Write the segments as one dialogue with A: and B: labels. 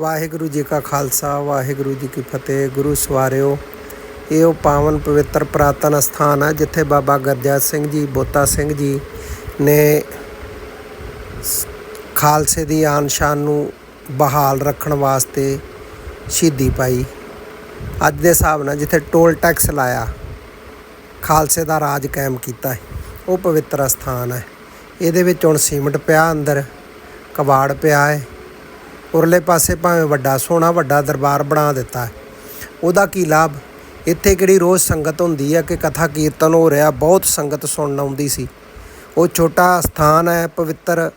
A: ਵਾਹਿਗੁਰੂ ਜੀ ਕਾ ਖਾਲਸਾ, ਵਾਹਿਗੁਰੂ ਜੀ ਕੀ ਫਤਿਹ, ਗੁਰੂ ਸਵਾਰਿਓ। ਇਹ ਉਹ ਪਾਵਨ ਪਵਿੱਤਰ ਪ੍ਰਾਤਨ ਸਥਾਨ ਹੈ ਜਿੱਥੇ ਬਾਬਾ ਗਰਜਾ ਸਿੰਘ ਜੀ, ਬੋਤਾ ਸਿੰਘ ਜੀ ਨੇ ਖਾਲਸੇ ਦੀ ਆਨ ਸ਼ਾਨ ਨੂੰ ਬਹਾਲ ਰੱਖਣ ਵਾਸਤੇ ਸ਼ਹੀਦੀ ਪਾਈ। ਅੱਜ ਦੇ ਹਿਸਾਬ ਨਾਲ ਜਿੱਥੇ ਟੋਲ ਟੈਕਸ ਲਾਇਆ, ਖਾਲਸੇ ਦਾ ਰਾਜ ਕਾਇਮ ਕੀਤਾ ਹੈ, ਉਹ ਪਵਿੱਤਰ ਸਥਾਨ ਹੈ। ਇਹਦੇ ਵਿੱਚ ਹੁਣ ਸੀਮਟ ਪਿਆ, ਅੰਦਰ ਕਬਾੜ ਪਿਆ ਹੈ। ਉਰਲੇ ਪਾਸੇ ਭਾਵੇਂ ਵੱਡਾ ਸੋਹਣਾ ਵੱਡਾ ਦਰਬਾਰ ਬਣਾ ਦਿੱਤਾ ਉਹਦਾ ਕੀ ਲਾਭ? ਇੱਥੇ ਕਿਹੜੀ ਰੋਜ਼ ਸੰਗਤ ਹੁੰਦੀ ਹੈ ਕਿ ਕਥਾ ਕੀਰਤਨ ਹੋ ਰਿਹਾ, ਬਹੁਤ ਸੰਗਤ ਸੁਣਨ ਆਉਂਦੀ ਸੀ। ਉਹ ਛੋਟਾ ਸਥਾਨ ਹੈ, ਪਵਿੱਤਰ।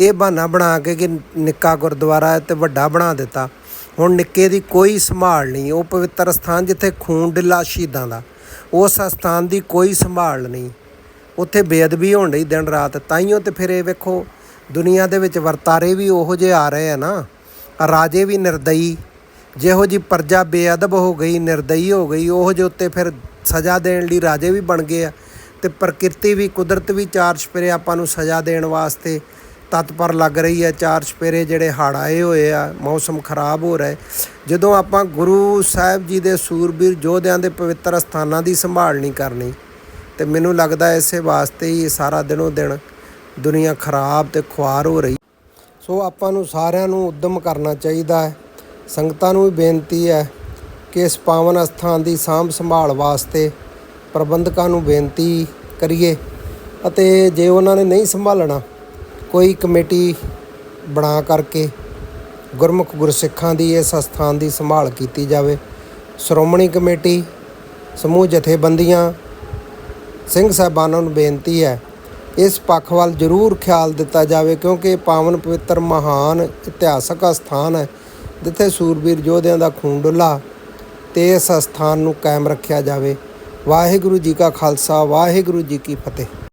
A: ਇਹ ਬਹਾਨਾ ਬਣਾ ਕੇ ਕਿ ਨਿੱਕਾ ਗੁਰਦੁਆਰਾ ਹੈ ਤੇ ਵੱਡਾ ਬਣਾ ਦਿੱਤਾ। ਹੁਣ ਨਿੱਕੇ ਦੀ ਕੋਈ ਸੰਭਾਲ ਨਹੀਂ, ਉਹ ਪਵਿੱਤਰ ਸਥਾਨ ਜਿੱਥੇ ਖੂਨ ਡਿੱਲਾ ਸ਼ਹੀਦਾਂ ਦਾ, ਉਸ ਸਥਾਨ ਦੀ ਕੋਈ ਸੰਭਾਲ ਨਹੀਂ। ਉੱਥੇ ਬੇਅਦਬੀ ਹੋਣ ਡਈ ਦਿਨ ਰਾਤ ਤਾਈਓ ਤੇ ਫਿਰ ਇਹ ਵੇਖੋ ਦੁਨੀਆ ਦੇ ਵਿੱਚ ਵਰਤਾਰੇ ਵੀ ਉਹੋ ਜਿਹੇ ਆ ਰਹੇ ਆ ਨਾ। ਰਾਜੇ ਵੀ ਨਿਰਦਈ, ਜਿਹੋ ਜੀ ਪ੍ਰਜਾ ਬੇਅਦਬ ਹੋ ਗਈ, ਨਿਰਦਈ ਹੋ ਗਈ, ਉਹੋ ਜਿਹੇ ਉੱਤੇ ਫਿਰ ਸਜ਼ਾ ਦੇਣ ਲਈ ਰਾਜੇ ਵੀ ਬਣ ਗਏ ਆ ਤੇ ਪ੍ਰਕਿਰਤੀ ਵੀ, ਕੁਦਰਤ ਵੀ ਚਾਰ ਛਪੇਰੇ ਆਪਾਂ ਨੂੰ ਸਜ਼ਾ ਦੇਣ ਵਾਸਤੇ ਤਤਪਰ ਲੱਗ ਰਹੀ ਹੈ ਚਾਰ ਛਪੇਰੇ ਜਿਹੜੇ ਹੜ੍ਹ ਆਏ ਹੋਏ ਆ, ਮੌਸਮ ਖਰਾਬ ਹੋ ਰਿਹਾ ਜਦੋਂ ਆਪਾਂ ਗੁਰੂ ਸਾਹਿਬ ਜੀ ਦੇ ਸੂਰਬੀਰ ਯੋਧਿਆਂ ਦੇ ਪਵਿੱਤਰ ਸਥਾਨਾਂ ਦੀ ਸੰਭਾਲ ਨਹੀਂ ਕਰਨੀ, ਤੇ ਮੈਨੂੰ ਲੱਗਦਾ ਇਸੇ ਵਾਸਤੇ ਹੀ ਸਾਰਾ ਦਿਨੋਂ ਦਿਨ ਦੁਨੀਆ ਖਰਾਬ ਤੇ ਖੁਆਰ ਹੋ ਰਹੀ। ਸੋ ਆਪਾਂ ਨੂੰ ਸਾਰਿਆਂ ਨੂੰ ਉਦਮ ਕਰਨਾ ਚਾਹੀਦਾ ਹੈ। ਸੰਗਤਾਂ ਨੂੰ ਵੀ ਬੇਨਤੀ ਹੈ ਕਿ ਇਸ ਪਾਵਨ ਅਸਥਾਨ ਦੀ ਸਾਂਭ ਸੰਭਾਲ ਵਾਸਤੇ ਪ੍ਰਬੰਧਕਾਂ ਨੂੰ ਬੇਨਤੀ ਕਰੀਏ ਅਤੇ ਜੇ ਉਹਨਾਂ ਨੇ ਨਹੀਂ ਸੰਭਾਲਣਾ, ਕੋਈ ਕਮੇਟੀ ਬਣਾ ਕਰਕੇ ਗੁਰਮੁਖ ਗੁਰਸਿੱਖਾਂ ਦੀ ਇਸ ਅਸਥਾਨ ਦੀ ਸੰਭਾਲ ਕੀਤੀ ਜਾਵੇ। ਸ਼੍ਰੋਮਣੀ ਕਮੇਟੀ, ਸਮੂਹ ਜਥੇਬੰਦੀਆਂ, ਸਿੰਘ ਸਾਹਿਬਾਨਾਂ ਨੂੰ ਬੇਨਤੀ ਹੈ ਇਸ ਪੱਖ ਵੱਲ ਜ਼ਰੂਰ ਖਿਆਲ ਦਿੱਤਾ ਜਾਵੇ ਕਿਉਂਕਿ ਇਹ ਪਾਵਨ ਪਵਿੱਤਰ ਮਹਾਨ ਇਤਿਹਾਸਕ ਅਸਥਾਨ ਹੈ, ਜਿੱਥੇ ਸੂਰਬੀਰ ਯੋਧਿਆਂ ਦਾ ਖੂਨ ਡੁੱਲਾ ਤੇ ਇਸ ਅਸਥਾਨ ਨੂੰ ਕਾਇਮ ਰੱਖਿਆ ਜਾਵੇ। ਵਾਹਿਗੁਰੂ ਜੀ ਕਾ ਖਾਲਸਾ, ਵਾਹਿਗੁਰੂ ਜੀ ਕੀ ਫਤਿਹ।